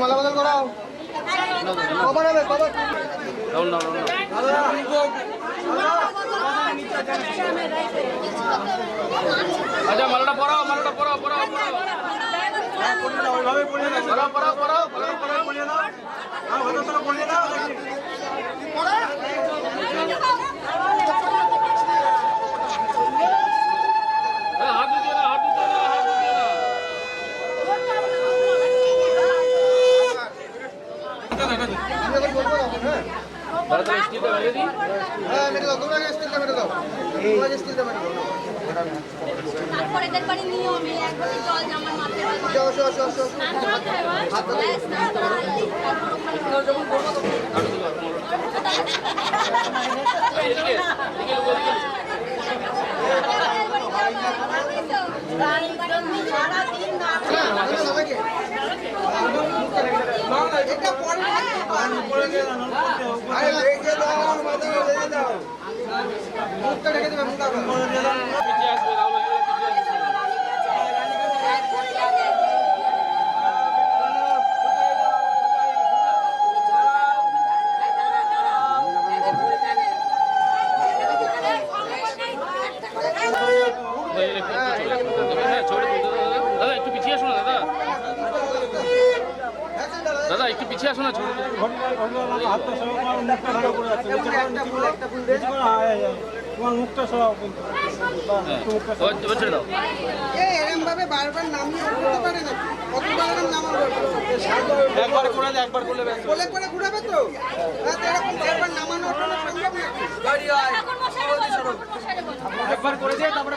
মালা বদল করাও কবার হবে কবার আচ্ছা মালাটা পড়াও মালাটা পড়াও পড়াও পড়াও পড়াও পড়াও পড়াও পড়াও পড়াও পড়াও পড়াও তারপরে দেখবেন নিয়ম একবার জল জামার মাথায় হাত মুখটা ঢেকে দেবে মুখটা একটু পিছিয়ে আসো না ছোট বারবার না একবার একবার তো? বারবার নামানো একবার তারপরে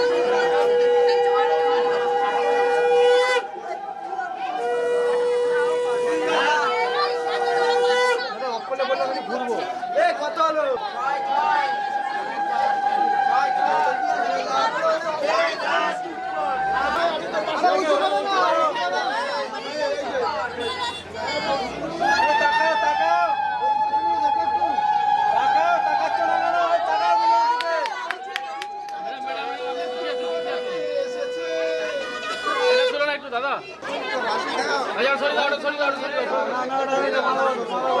দাদা আচ্ছা সরি দাও সরি দাও সরি দাও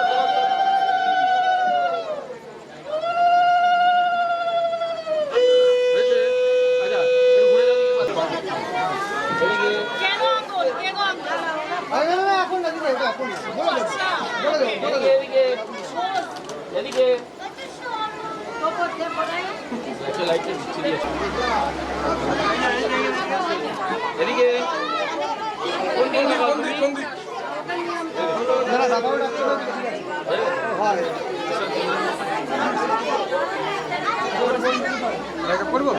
এদিকে এদিকে করব